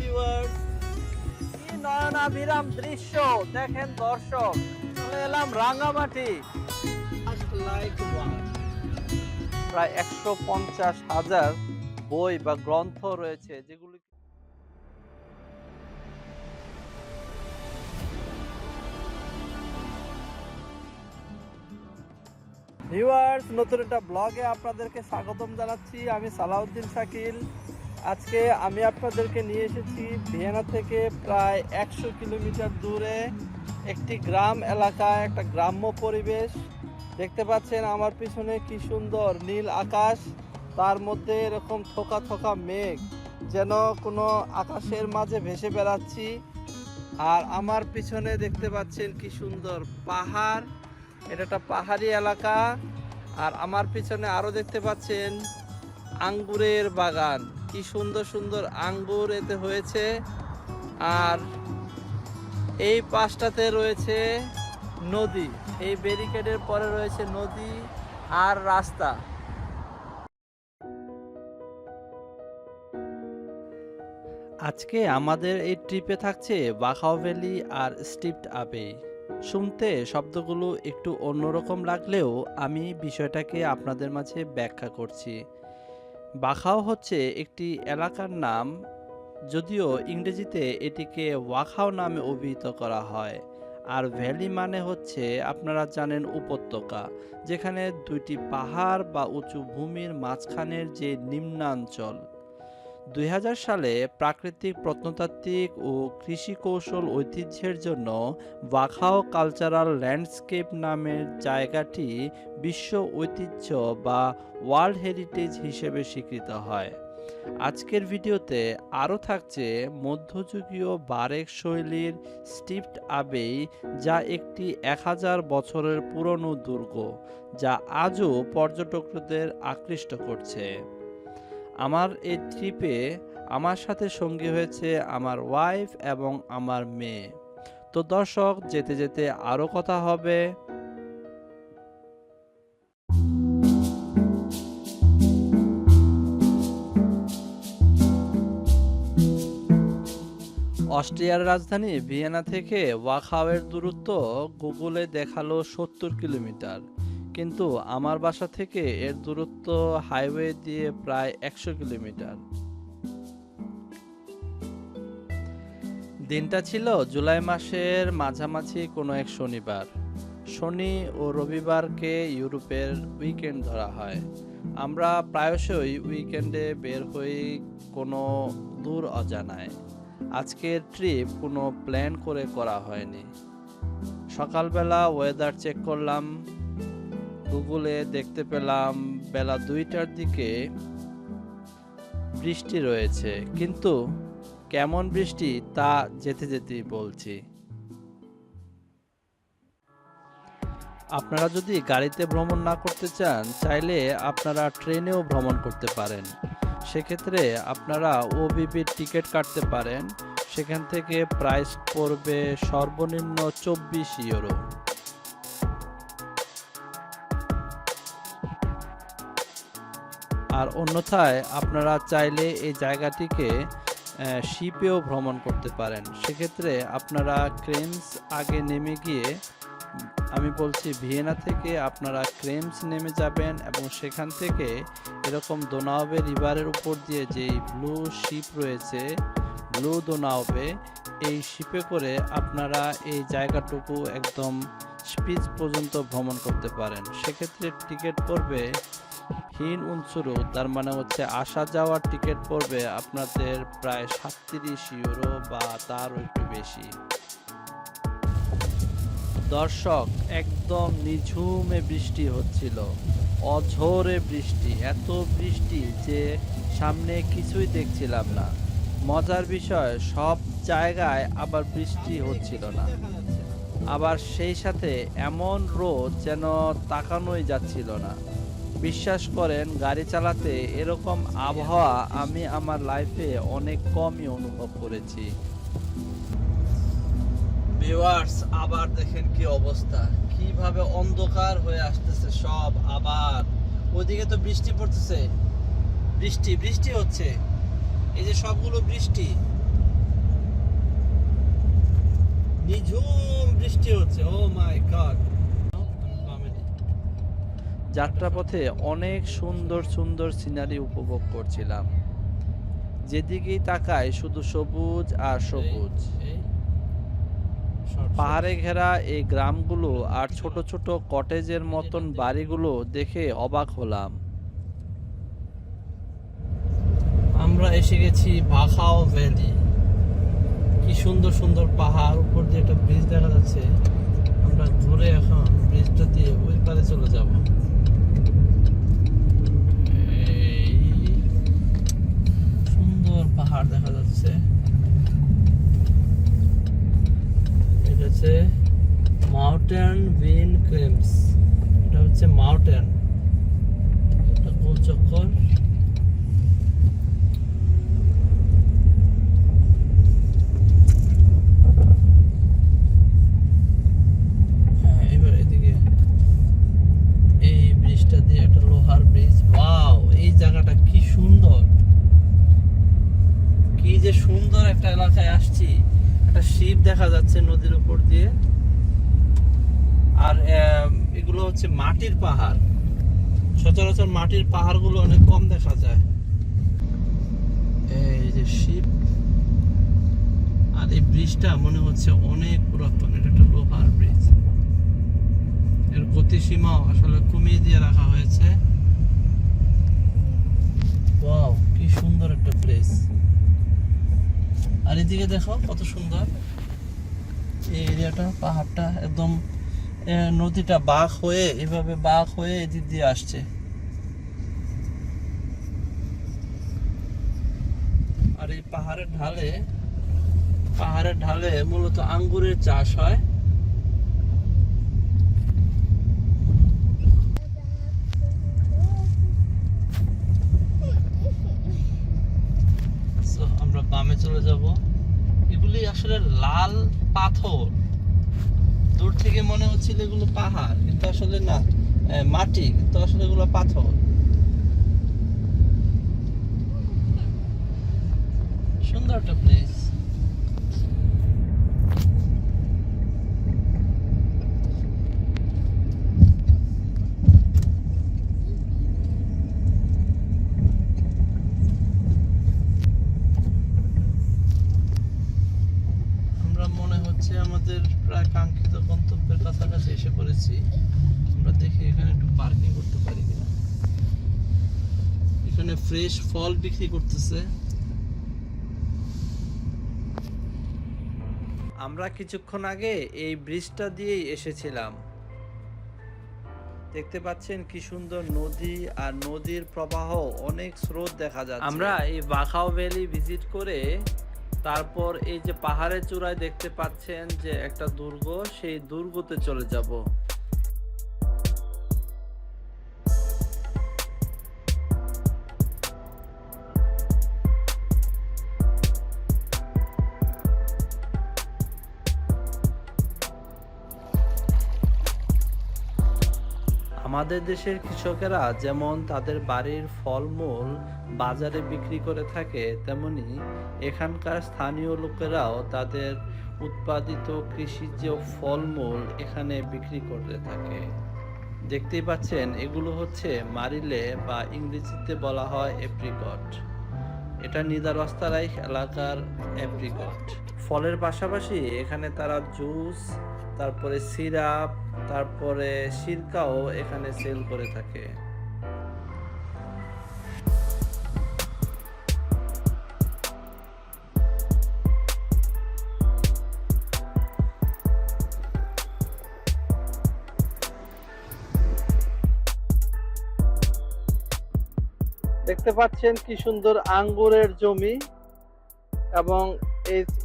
Viewers দেখেন দর্শক এলাম রাঙামাটি। প্রায় একশো হাজার বই বা গ্রন্থ রয়েছে, যেগুলি নতুন একটা ব্লগে আপনাদেরকে স্বাগতম জানাচ্ছি। আমি সালাউদ্দিন শাকিল। আজকে আমি আপনাদেরকে নিয়ে এসেছি ভিয়েনা থেকে প্রায় একশো কিলোমিটার দূরে একটি গ্রাম এলাকায়, একটা গ্রাম্য পরিবেশ। দেখতে পাচ্ছেন আমার পিছনে কি সুন্দর নীল আকাশ, তার মধ্যে এরকম থোকা থোকা মেঘ, যেন কোনো আকাশের মাঝে ভেসে বেড়াচ্ছি। আর আমার পিছনে দেখতে পাচ্ছেন কি সুন্দর পাহাড়, এটা একটা পাহাড়ি এলাকা। আর আমার পিছনে আরও দেখতে পাচ্ছেন আঙ্গুরের বাগান। কি সুন্দর সুন্দর আঙ্গুর এতে হয়েছে। আর এই পাশটাতে রয়েছে নদী। এই ব্যারিকেডের পরে রয়েছে নদী আর রাস্তা। আজকে আমাদের এই ট্রিপে থাকছে বাখাও ভ্যালি আর স্টিপড আবে। শুনতে শব্দগুলো একটু অন্যরকম লাগলেও আমি বিষয়টাকে আপনাদের মাঝে ব্যাখ্যা করছি। বাখাও হচ্ছে একটি এলাকার নাম, যদিও ইংরেজিতে এটিকে ওয়াখাও নামে অভিহিত করা হয়। আর ভ্যালি মানে হচ্ছে, আপনারা জানেন, উপত্যকা, যেখানে দুইটি পাহাড় বা উঁচু ভূমির মাঝখানের যে নিম্নাঞ্চল। দুই হাজার সালে প্রাকৃতিক প্রত্নতাত্ত্বিক ও কৃষি কৌশল ঐতিহ্যের জন্য ওয়াখাও কালচারাল ল্যান্ডস্কেপ নামের জায়গাটি বিশ্ব ঐতিহ্য বা ওয়ার্ল্ড হেরিটেজ হিসেবে স্বীকৃত হয়। আজকের ভিডিওতে আরও থাকছে মধ্যযুগীয় বারেক শৈলীর স্টিফট আবেই, যা একটি এক হাজার বছরের পুরনো দুর্গ, যা আজও পর্যটকদের আকৃষ্ট করছে। আমার এই ট্রিপে আমার সাথে সঙ্গী হয়েছে আমার ওয়াইফ এবং আমার মেয়ে। তো দর্শক, যেতে যেতে আরও কথা হবে। অস্ট্রিয়ার রাজধানী ভিয়েনা থেকে ওয়াখাওয়ের দূরত্ব গুগলে দেখাল সত্তর কিলোমিটার। কিন্তু আমার বাসা থেকে এর দূরত্ব হাইওয়ে দিয়ে প্রায় একশো কিলোমিটার। দিনটা ছিল জুলাই মাসের মাঝামাঝি কোনো এক শনিবার। শনি ও রবিবারকে ইউরোপের উইকেন্ড ধরা হয়। আমরা প্রায়শই উইকেন্ডে বের হই কোনো দূর অজানায়। আজকের ট্রিপ কোনো প্ল্যান করে করা হয়নি। সকালবেলা ওয়েদার চেক করলাম। গুগলে দেখতে পেলাম, বেলা দুইটার দিকে বৃষ্টি রয়েছে। কিন্তু কেমন বৃষ্টি তা যেতে যেতেই বলছি। আপনারা যদি গাড়িতে ভ্রমণ না করতে চান, চাইলে আপনারা ট্রেনেও ভ্রমণ করতে পারেন। সেক্ষেত্রে আপনারা ওবিবির টিকিট কাটতে পারেন। সেখান থেকে প্রাইস পড়বে সর্বনিম্ন চব্বিশ ইউরো। আর অন্যথায় আপনারা চাইলে এই জায়গাটিকে শিপেও ভ্রমণ করতে পারেন। সেক্ষেত্রে আপনারা ক্রেমস আগে নেমে গিয়ে, আমি বলছি ভিয়েনা থেকে আপনারা ক্রেমস নেমে যাবেন এবং সেখান থেকে এরকম দোনাওবে রিভারের উপর দিয়ে যেই ব্লু শিপ রয়েছে, ব্লু দোনাওবে, এই শিপে করে আপনারা এই জায়গাটুকু একদম স্পিচ পর্যন্ত ভ্রমণ করতে পারেন। সেক্ষেত্রে টিকিট পড়বে হিন উনসুরু তার মানে হচ্ছে আসা যাওয়ার টিকিট পড়বে আপনাদের প্রায় সাতত্রিশ ইউরো বা তারও একটু বেশি। দর্শক, একদম নিঝুমে বৃষ্টি হচ্ছিল, অঝোরে বৃষ্টি, এত বৃষ্টি যে সামনে কিছুই দেখছিলাম না। মজার বিষয়, সব জায়গায় আবার বৃষ্টি হচ্ছিল না। আবার সেই সাথে এমন রোদ যেন তাকানোই যাচ্ছিল না। বিশ্বাস করেন, গাড়ি চালাতে এরকম আবহাওয়া আমি আমার লাইফে অনেক কমই অনুভব করেছি। ভিউয়ার্স আবার দেখেন কি অবস্থা। কীভাবে অন্ধকার হয়ে আসতেছে সব আবার। ওইদিকে তো বৃষ্টি পড়তেছে। বৃষ্টি বৃষ্টি হচ্ছে। এই যে সবগুলো বৃষ্টি। নিঝুম বৃষ্টি হচ্ছে। ও মাই গড যাত্রাপথে অনেক সুন্দর সুন্দর সিনারি উপভোগ করছিলাম। যেদিকেই তাকাই শুধু সবুজ আর সবুজ। পাহাড়ে ঘেরা এই গ্রামগুলো আর ছোট ছোট কটেজের মতন বাড়িগুলো দেখে অবাক হলাম। আমরা এসে গেছি বাখাও ভ্যালি। কি সুন্দর সুন্দর পাহাড়, উপর দিয়ে একটা ব্রিজ দেখা যাচ্ছে। আমরা ঘুরে এখন ব্রিজটা দিয়ে ওই পারে চলে যাব এই সুন্দর পাহাড় দেখা যাচ্ছে। এটা হচ্ছে মাউন্টেন বিন ক্রেমস এটা হচ্ছে মাউন্টেন এটা গোল চক্কর হ্যাঁ এবার এদিকে এই ব্রিজটা দিয়ে একটা লোহার ব্রিজ ওয়াও এই জায়গাটা কি সুন্দর কি যে সুন্দর একটা এলাকায় আসছি একটা শিপ দেখা যাচ্ছে নদীর উপর দিয়ে আর আহ, এগুলো হচ্ছে মাটির পাহাড় সচরাচর মাটির পাহাড়গুলো অনেক কম দেখা যায়। এই যে শিপ, আর এই ব্রিজটা মনে হচ্ছে অনেক পুরাতন, এটা একটা লোহার ব্রিজ। এর গতিসীমাও আসলে কমিয়ে দিয়ে রাখা হয়েছে। ওয়াও, কি সুন্দর একটা প্লেস আর এদিকে দেখো কত সুন্দর। এই এরিয়াটা, পাহাড়টা একদম নদীটা বাঁক হয়ে এভাবে বাঁক হয়ে এদিক দিয়ে আসছে। আর এই পাহাড়ের ঢালে পাহাড়ের ঢালে মূলত আঙ্গুরের চাষ হয়। আমরা বামে চলে যাব। এগুলি আসলে লাল পাথর। দূর থেকে মনে হচ্ছিল এগুলো পাহাড়, কিন্তু আসলে না। মাটি, কিন্তু আসলে এগুলো পাথর। সুন্দর একটা প্লেস আমরা মনে হচ্ছে আমাদের প্রায় কাঙ্ক্ষিত গন্তব্যের কাছাকাছি এসে পড়েছি। আমরা দেখি এখানে একটু পার্কিং করতে পারি কিনা। এখানে ফ্রেশ ফল বিক্রি করতেছে। আমরা কিছুক্ষণ আগে এই ব্রিজটা দিয়েই এসেছিলাম। দেখতে পাচ্ছেন কি সুন্দর নদী আর নদীর প্রবাহ অনেক স্রোত দেখা যাচ্ছে। আমরা এই বাখাও ভ্যালি ভিজিট করে তারপর এই যে পাহাড়ের চূড়ায় দেখতে পাচ্ছেন যে একটা দুর্গ সেই দুর্গতে চলে যাব। আমাদের দেশের কৃষকেরা যেমন তাদের বাড়ির ফলমূল বাজারে বিক্রি করে থাকে, তেমনি এখানকার স্থানীয় লোকেরাও তাদের উৎপাদিত কৃষিজ ফলমূল এখানে বিক্রি করতে থাকে। দেখতেই পাচ্ছেন, এগুলো হচ্ছে মারিলে বা ইংরেজিতে বলা হয় এপ্রিকট। এটা নিদারস্তারাইখ এলাকার এপ্রিকট। ফলের পাশাপাশি এখানে তারা জুস, তারপরে সিরাপ তারপরে সিরকাও এখানে সেল করে থাকে। দেখতে পাচ্ছেন কি সুন্দর আঙ্গুরের জমি এবং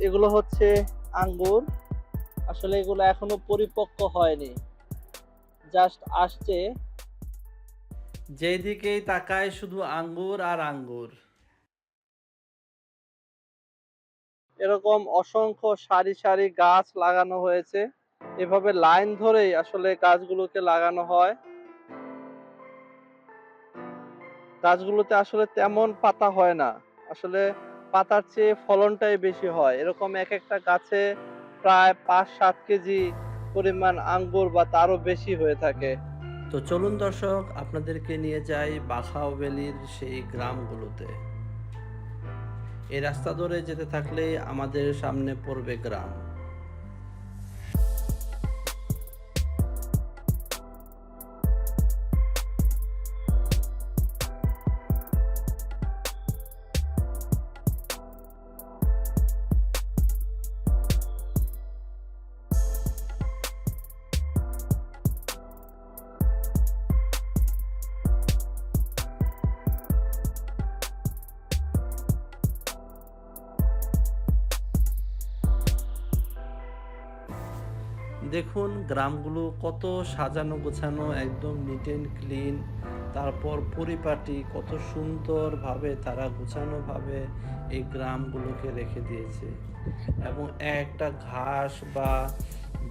এগুলো হচ্ছে আঙ্গুর। আসলে এগুলো এখনও পরিপক্ক হয়নি। জাস্ট আসছে। যেদিকেই তাকায় শুধু আঙ্গুর আর আঙ্গুর। এরকম অসংখ্য সারি সারি গাছ লাগানো হয়েছে। এভাবে লাইন ধরেই আসলে গাছগুলোকে লাগানো হয়। গাছগুলোতে আসলে তেমন পাতা হয় না। আসলে পাতার চেয়ে ফলনটাই বেশি হয়। এরকম এক একটা গাছে প্রায় পাঁচ সাত কেজি পরিমাণ আঙ্গুর বা তারও বেশি হয়ে থাকে। তো চলুন দর্শক, আপনাদেরকে নিয়ে যাই বাখাও ভ্যালির সেই গ্রামগুলোতে। এই রাস্তা ধরে যেতে থাকলে আমাদের সামনে পড়বে গ্রাম। গ্রামগুলো কত সাজানো গোছানো একদম নিট অ্যান্ড ক্লিন তারপর পরিপাটি কত সুন্দরভাবে তারা গোছানোভাবে এই গ্রামগুলোকে রেখে দিয়েছে এবং একটা ঘাস বা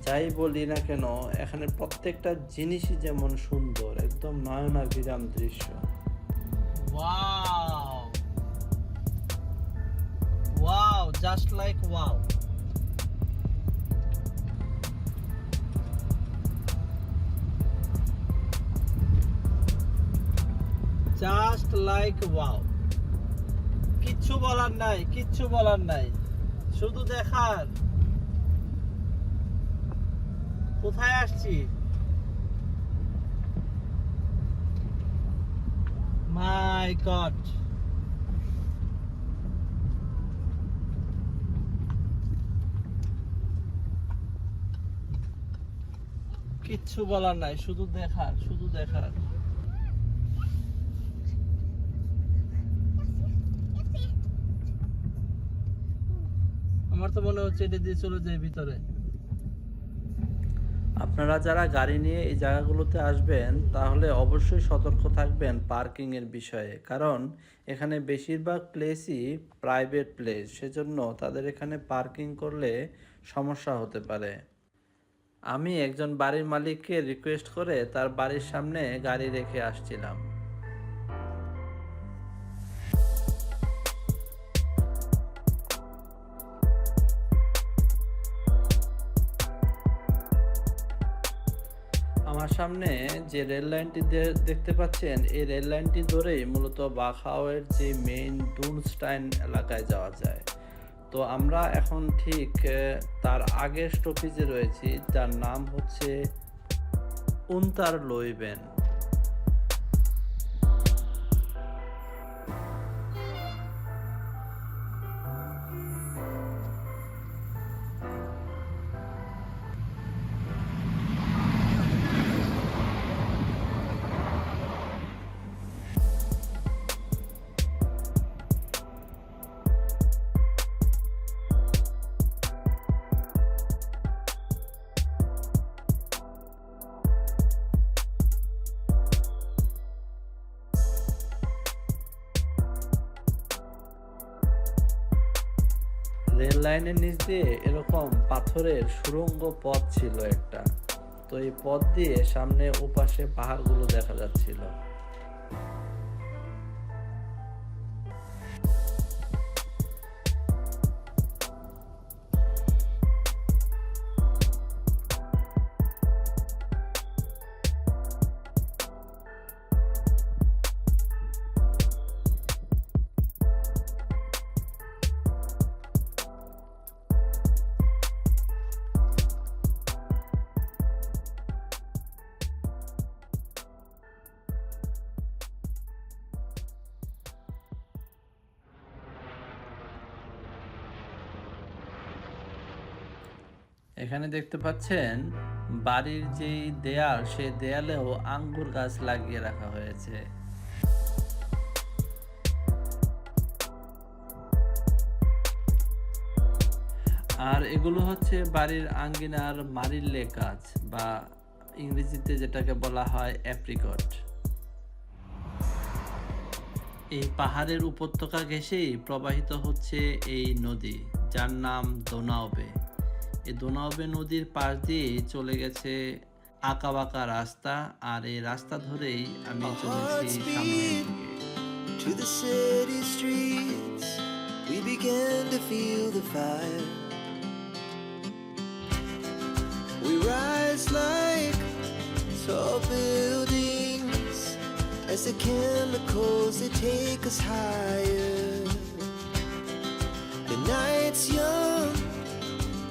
যাই বলি না কেন এখানে প্রত্যেকটা জিনিসই যেমন সুন্দর একদম নয়নাভিরাম দৃশ্য Wow! Wow, just like wow. Just like wow কিচ্ছু বলার নাই, কিচ্ছু বলার নাই। শুধু দেখার কোথায় আসছি? মাই গড কিচ্ছু বলার নাই, শুধু দেখার শুধু দেখার আমার তো মনে হচ্ছে এটা দিয়ে চলে যায় ভিতরে। আপনারা যারা গাড়ি নিয়ে এই জায়গাগুলোতে আসবেন, তাহলে অবশ্যই সতর্ক থাকবেন পার্কিং এর বিষয়ে। কারণ এখানে বেশিরভাগ প্লেসই প্রাইভেট প্লেস সেজন্য তাদের এখানে পার্কিং করলে সমস্যা হতে পারে। আমি একজন বাড়ির মালিককে রিকোয়েস্ট করে তার বাড়ির সামনে গাড়ি রেখে আসছিলাম। সামনে যে রেল লাইনটি দেখতে পাচ্ছেন, এই রেল লাইনটি ধরেই মূলত বাখাওয়ের যে মেইন ডুনস্টাইন এলাকায় যাওয়া যায়। তো আমরা এখন ঠিক তার আগের স্টপেজে রয়েছি, যার নাম হচ্ছে উন্তার লইবেন রেল লাইনের নিচ দিয়ে এরকম পাথরের সুরঙ্গ পথ ছিল একটা। তো এই পথ দিয়ে সামনে ওপাশে পাহাড়গুলো দেখা যাচ্ছিল। এখানে দেখতে পাচ্ছেন, বাড়ির যেই দেয়াল, সেই দেয়ালেও আঙ্গুর গাছ লাগিয়ে রাখা হয়েছে। আর এগুলো হচ্ছে বাড়ির আঙ্গিনার মারিল্লে গাছ, বা ইংরেজিতে যেটাকে বলা হয় অ্যাপ্রিকট এই পাহাড়ের উপত্যকা ঘেঁষেই প্রবাহিত হচ্ছে এই নদী, যার নাম দোনাওবে। এই দোনাবে নদীর পাশ দিয়ে চলে গেছে আঁকা বাঁকা রাস্তা আর এই রাস্তা ধরেই আমি চলেছি To the city streets, we began to feel the fire. We rise like tall buildings as the chemicals they take us higher. The night's young.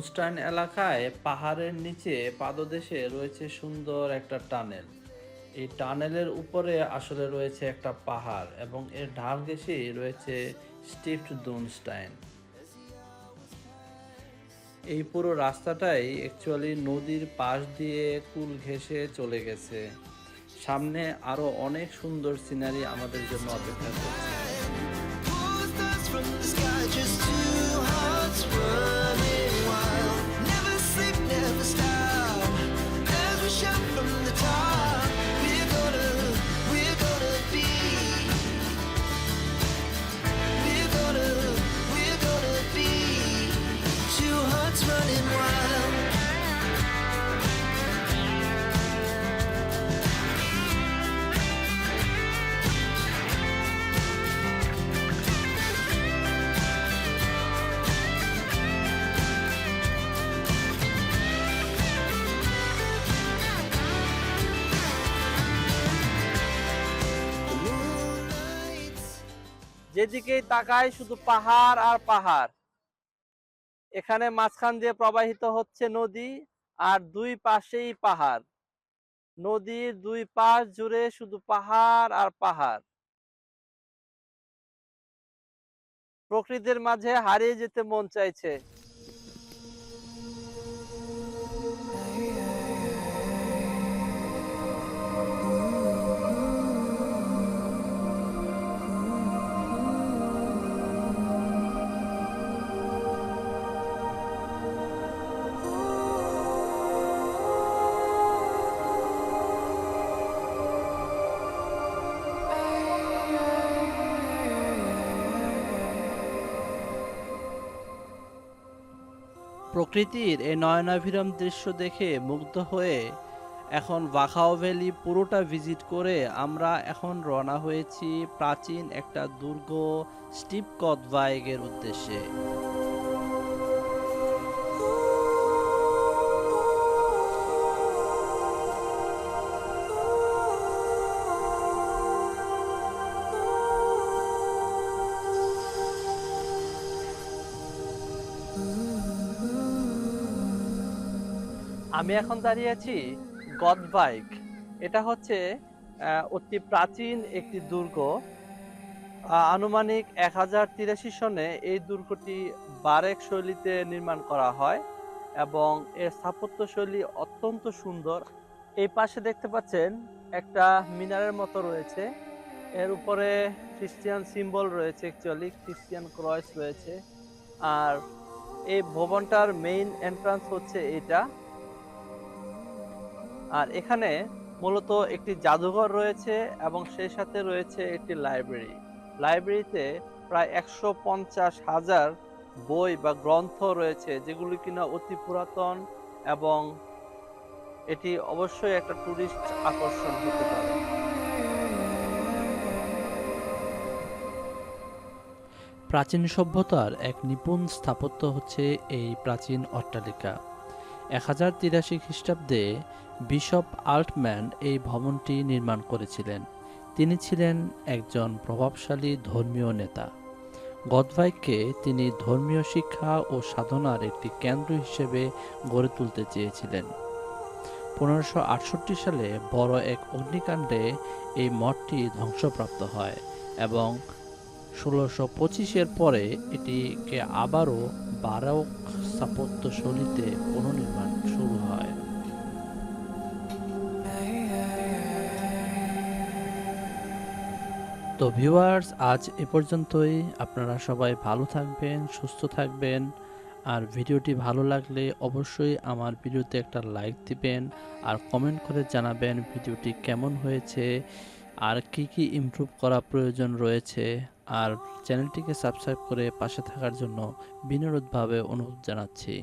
এই দুনস্টাইন এলাকায় পাহাড়ের নিচে পাদদেশে রয়েছে সুন্দর একটা টানেল। এই টানেলের উপরে আসলে রয়েছে একটা পাহাড় এবং এর ঢাল ঘেঁষেই রয়েছে স্টিফট দুনস্টাইন। এই পুরো রাস্তাটাই অ্যাকচুয়ালি নদীর পাশ দিয়ে কুল ঘেঁষে চলে গেছে। সামনে আরও অনেক সুন্দর সিনারি আমাদের জন্য অপেক্ষা করছে। যেদিকেই তাকায় শুধু পাহাড় আর পাহাড়। এখানে মাঝখান দিয়ে প্রবাহিত হচ্ছে নদী আর দুই পাশেই পাহাড়। নদীর দুই পাশ জুড়ে শুধু পাহাড় আর পাহাড়। প্রকৃতির মাঝে হারিয়ে যেতে মন চাইছে। প্রকৃতির এই নয়নাভিরাম দৃশ্য দেখে মুগ্ধ হয়ে এখন বাখাও ভ্যালি পুরোটা ভিজিট করে আমরা এখন রওনা হয়েছি প্রাচীন একটা দুর্গ স্টিপ কদভাইগের উদ্দেশ্যে। আমি এখন দাঁড়িয়ে আছি গদবাইক এটা হচ্ছে অতি প্রাচীন একটি দুর্গ। আনুমানিক এক হাজার তিরাশি সনে এই দুর্গটি বারেক শৈলীতে নির্মাণ করা হয় এবং এর স্থাপত্য শৈলী অত্যন্ত সুন্দর। এই পাশে দেখতে পাচ্ছেন একটা মিনারের মতো রয়েছে। এর উপরে খ্রিস্টিয়ান সিম্বল রয়েছে অ্যাকচুয়ালি খ্রিস্টিয়ান ক্রয়েস রয়েছে। আর এই ভবনটার মেইন এন্ট্রান্স হচ্ছে এটা আর এখানে মূলত একটি জাদুঘর রয়েছে এবং সেই সাথে রয়েছে একটি লাইব্রেরি। লাইব্রেরিতে প্রায় একশো পঞ্চাশ হাজার বই বা গ্রন্থ রয়েছে, যেগুলি কিনা অতি পুরাতন এবং এটি অবশ্যই একটা টুরিস্ট আকর্ষণ হতে পারে। প্রাচীন সভ্যতার এক নিপুণ স্থাপত্য হচ্ছে এই প্রাচীন অট্টালিকা। এক হাজার তিরাশি খ্রিস্টাব্দে বিশপ আল্টম্যান এই ভবনটি নির্মাণ করেছিলেন। তিনি ছিলেন একজন প্রভাবশালী ধর্মীয় নেতা। গদভাইকে তিনি ধর্মীয় শিক্ষা ও সাধনার একটি কেন্দ্র হিসেবে গড়ে তুলতে চেয়েছিলেন। পনেরোশো সালে বড় এক অগ্নিকাণ্ডে এই মঠটি ধ্বংসপ্রাপ্ত হয় এবং ষোলোশো পঁচিশের পরে এটিকে আবারও বারক স্থাপত্য শৈলীতে পুনর্নির্মাণ শুরু হয়। তো ভিউয়ার্স, আজ এ পর্যন্তই। আপনারা সবাই ভালো থাকবেন, সুস্থ থাকবেন। আর ভিডিওটি ভালো লাগলে অবশ্যই আমার ভিডিওতে একটা লাইক দিবেন আর কমেন্ট করে জানাবেন ভিডিওটি কেমন হয়েছে, আর কি কি ইমপ্রুভ করা প্রয়োজন রয়েছে। আর চ্যানেলটিকে সাবস্ক্রাইব করে পাশে থাকার জন্য বিনোদভাবে অনুরোধ জানাচ্ছি।